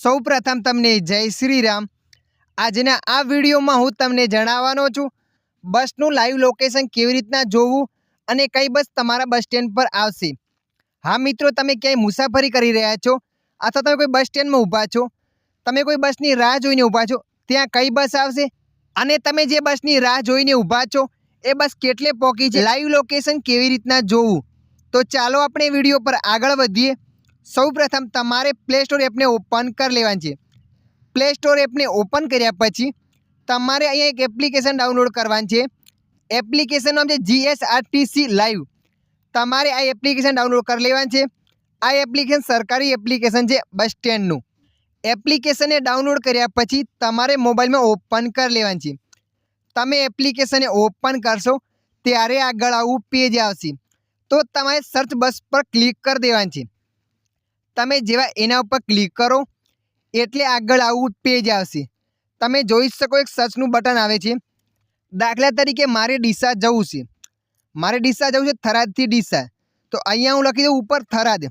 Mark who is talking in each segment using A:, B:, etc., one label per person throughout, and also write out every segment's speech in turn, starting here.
A: સૌપ્રથમ તમને જય શ્રી રામ આજના આ વિડીયોમાં હું તમને જણાવવાનો છું, બસનું લાઈવ લોકેશન કેવી રીતના જોવું અને કઈ બસ તમારા બસ સ્ટેન્ડ પર આવશે. હા મિત્રો, તમે ક્યાંય મુસાફરી કરી રહ્યા છો અથવા તમે કોઈ બસ સ્ટેન્ડમાં ઊભા છો? તમે કોઈ બસની રાહ જોઈને ઊભા છો? ત્યાં કઈ બસ આવશે? અને તમે જે બસની રાહ જોઈને ઊભા છો, એ બસ કેટલે પહોંચી છે? લાઈવ લોકેશન કેવી રીતના જોવું? તો ચાલો આપણે વીડિયો પર આગળ વધીએ. સૌપ્રથમ તમારે પ્લે સ્ટોર એપને ઓપન કરી લેવાની છે. પ્લે સ્ટોર એપને ઓપન કર્યા પછી તમારે અહીંયા એક એપ્લિકેશન ડાઉનલોડ કરવાની છે. એપ્લિકેશનનું નામ છે જીએસઆરટીસી લાઈવ તમારે આ એપ્લિકેશન ડાઉનલોડ કરી લેવાની છે. આ એપ્લિકેશન સરકારી એપ્લિકેશન છે બસ સ્ટેન્ડનું એપ્લિકેશનને ડાઉનલોડ કર્યા પછી તમારે મોબાઈલમાં ઓપન કરી લેવાની છે. તમે એપ્લિકેશનને ઓપન કરશો ત્યારે આગળ આવું પેજ આવશે. તો તમારે સર્ચ બસ પર ક્લિક કરી દેવાની છે. તમે જેવા એના ઉપર ક્લિક કરો, એટલે આગળ આવું પેજ આવશે. તમે જોઈ શકો એક સર્ચનું બટન આવે છે. દાખલા તરીકે મારે ડીસા જવું છે. મારે ડીસા જવું છે થરાદથી ડીસા. તો અહીંયા હું લખી દઉં ઉપર થરાદ.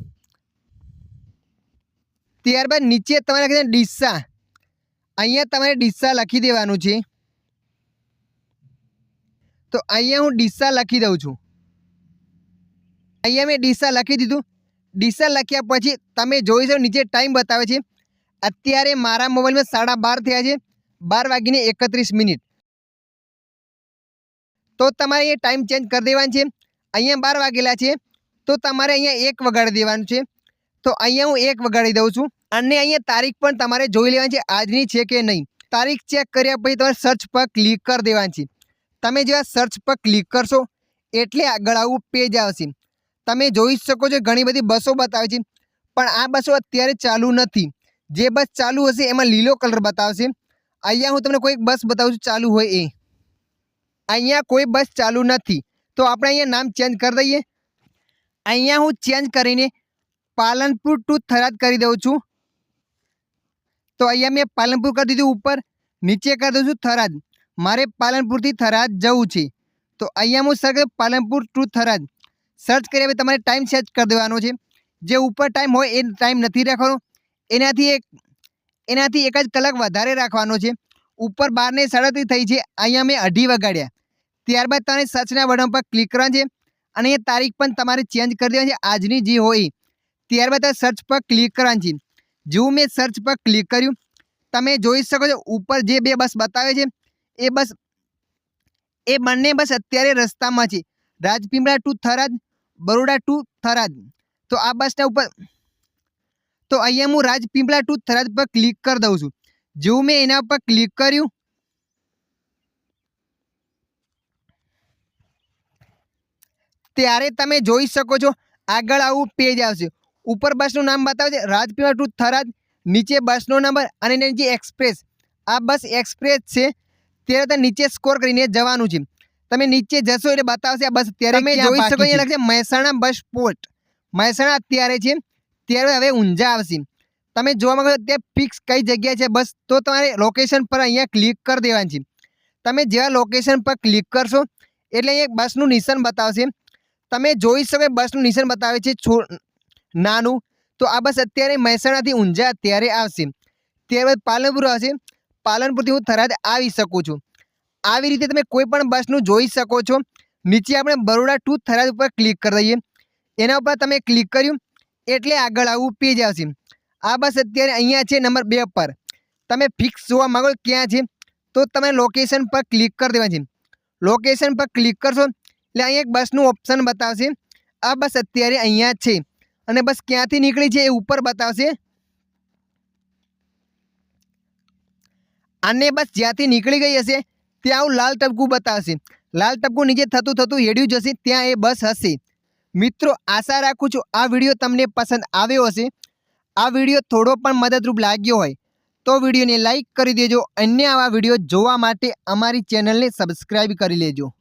A: ત્યારબાદ નીચે તમારે લખી દે ડીસા. અહીંયા તમારે ડીસા લખી દેવાનું છે. તો અહીંયા હું ડીસા લખી દઉં છું. અહીંયા મેં ડીસા લખી દીધું. ડીસા લખ્યા પછી તમે જોઈ શકો નીચે ટાઈમ બતાવે છે. અત્યારે મારા મોબાઈલમાં સાડા બાર થયા છે. બાર વાગીને એકત્રીસ મિનિટ. તો તમારે એ ટાઈમ ચેન્જ કરી દેવાનું છે. અહીંયા બાર વાગેલા છે. તો તમારે અહીંયા એક વગાડી દેવાનું છે. તો અહીંયા હું એક વગાડી દઉં છું. અને અહીંયા તારીખ પણ તમારે જોઈ લેવાની છે, આજની છે કે નહીં. તારીખ ચેક કર્યા પછી તમારે સર્ચ પર ક્લિક કરી દેવાની છે. તમે જેવા સર્ચ પર ક્લિક કરશો, એટલે આગળ આવું પેજ આવશે. તમે જોઈ શકો છો ઘણી બધી બસો બતાવે છે, પણ આ બસો અત્યારે ચાલુ નથી. જે બસ ચાલુ હશે એમાં લીલો કલર બતાવશે. અહીંયા હું તમને કોઈ બસ બતાવું છું, ચાલુ હોય એ. અહીંયા કોઈ બસ ચાલુ નથી. તો આપણે અહીંયા નામ ચેન્જ કરી દઈએ. અહીંયા હું ચેન્જ કરીને પાલનપુર ટુ થરાદ કરી દઉં છું. તો અહીંયા મેં પાલનપુર કરી દીધું ઉપર, નીચે કરી દઉં છું થરાદ. મારે પાલનપુરથી થરાદ જવું છે. તો અહીંયા હું sir Palanpur to Tharad. Search કર્યા પછી તમારે ટાઈમ સેટ કરી દેવાનો છે. જે ઉપર ટાઈમ હોય એ ટાઈમ નથી રાખવાનો. એનાથી એક એનાથી એક જ કલાક વધારે રાખવાનો છે. ઉપર બારને સાડત્રીસ થઈ છે. અહીંયા મેં અઢી વગાડ્યા. ત્યારબાદ તમારે સર્ચના બટન પર ક્લિક કરવાનું છે. અને એ તારીખ પણ તમારે ચેન્જ કરી દેવાની છે. આજની જે હોય ત્યારબાદ તમે સર્ચ પર ક્લિક કરવાની છે. જેવું મેં સર્ચ પર ક્લિક કર્યું, તમે જોઈ શકો છો, ઉપર જે બે બસ બતાવે છે, એ બસ એ બંને બસ અત્યારે રસ્તામાં છે. Rajpipla to Tharad, Baroda to Tharad. તો આ બસના ઉપર તો અહીંયા હું રાજપીપળા ટુ થરાદ પર ક્લિક કરી દઉં છું. જેવું મેં એના ઉપર ક્લિક કર્યું ત્યારે તમે જોઈ શકો છો, આગળ આવું પેજ આવશે. ઉપર બસનું નામ બતાવે છે રાજપીપળા ટુ થરાદ, નીચે બસનો નંબર અને નીચે એક્સપ્રેસ આ બસ એક્સપ્રેસ છે, ત્યારે નીચે સ્કોર કરીને જવાનું છે. તમે નીચે જશો એટલે બતાવશે આ બસ ત્યારે તમે જોઈ શકો અહીંયા લખશે મહેસાણા બસ પોર્ટ. મહેસાણા અત્યારે છે. ત્યારે હવે ઊંઝા આવશે. તમે જોવા માંગો અત્યારે ફિક્સ કઈ જગ્યાએ છે બસ? તો તમારે લોકેશન પર અહીંયા ક્લિક કરી દેવાની છે. તમે જેવા લોકેશન પર ક્લિક કરશો એટલે અહીંયા બસનું નિશાન બતાવશે. તમે જોઈ શકો બસનું નિશાન બતાવે છે છો નાનું. તો આ બસ અત્યારે મહેસાણાથી ઊંઝા અત્યારે આવશે. ત્યારબાદ પાલનપુર આવશે. પાલનપુરથી હું થરાદ આવી શકું છું. આવી રીતે તમે કોઈ પણ બસનું જોઈ શકો છો. નીચે આપણે બરોડા ટુ થરાદ ઉપર ક્લિક કરી દઈએ. એના ઉપર તમે ક્લિક કર્યું, એટલે આગળ આવું પેજ આવશે. આ બસ અત્યારે અહીંયા છે નંબર બે પર. તમે ફિક્સ જોવા માગો ક્યાં છે, તો તમે લોકેશન પર ક્લિક કરી દેવા છે. લોકેશન પર ક્લિક કરશો, એટલે અહીંયા એક બસનું ઓપ્શન બતાવશે. આ બસ અત્યારે અહીંયા છે. અને બસ ક્યાંથી નીકળી છે એ ઉપર બતાવશે. અને બસ જ્યાંથી નીકળી ગઈ હશે ત્યાં આવું લાલ ટપકું બતાવશે. લાલ ટપકું નીચે થતું થતું હેડ્યું જશે, ત્યાં એ બસ હશે. મિત્રો, આશા રાખું છું આ વીડિયો તમને પસંદ આવ્યો હશે. આ વીડિયો થોડો પણ મદદરૂપ લાગ્યો હોય તો વિડીયોને લાઇક કરી દેજો. અન્ય આવા વીડિયો જોવા માટે અમારી ચેનલને સબસ્ક્રાઈબ કરી લેજો.